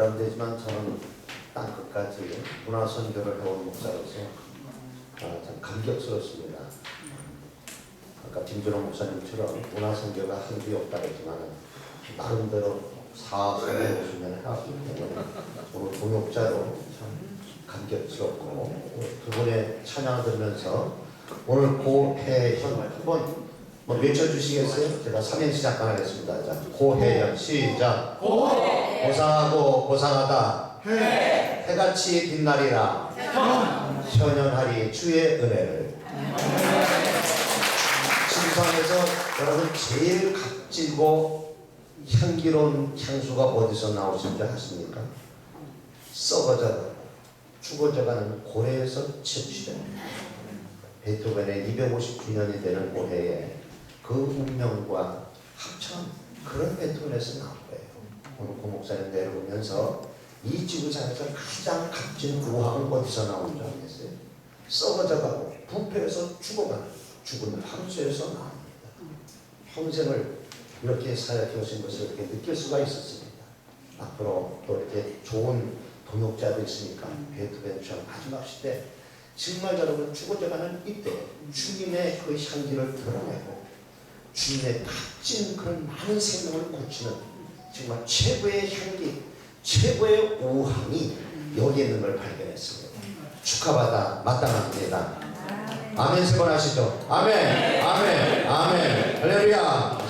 되지만 저는 땅 끝까지 문화 선교를 해온 목사로서 아, 참 감격스럽습니다. 아까 김준호 목사님처럼 문화 선교가 한두 없다 했지만 나름대로 사업에 보시면 해왔기 때문에 오늘 동역자로 참 감격스럽고 두 분의 찬양을 들으면서 오늘 고혜현 한번 뭐 외쳐주시겠어요? 제가 삼행시 잠깐 하겠습니다. 자, 고혜현 시작. 고해. 고상하고 고상하다. 해. 해같이 빛나리라. 현. 현현하리 주의 은혜를. 신성에서 여러분 제일 값지고 향기로운 향수가 어디서 나오신지 아십니까? 썩어져 죽어져가는 고래에서 채취됩니다. 베토벤의 250주년이 되는 올해에 그 운명과 합천 그런 베토벤에서 나온 거예요. 오늘 고 목사님 내려보면서 이 지구상에서 가장 값진 우화은 어디서 줄 알겠어요? 썩어져가고 부패해서 죽어가는 죽은 황소에서 나옵니다. 평생을 이렇게 사역해 오신 것을 이렇게 느낄 수가 있었습니다. 앞으로 또 이렇게 좋은 동역자도 있으니까 베토벤처럼 마지막 시대 정말 여러분 죽어져가는 이때 주님의 그 향기를 드러내고 주님의 값진 그런 많은 생명을 고치는 정말 최고의 향기, 최고의 우함이 여기 있는 걸 발견했습니다. 축하받아 마땅합니다. 아멘 세 번 하시죠. 아멘, 아멘, 아멘. 할렐루야.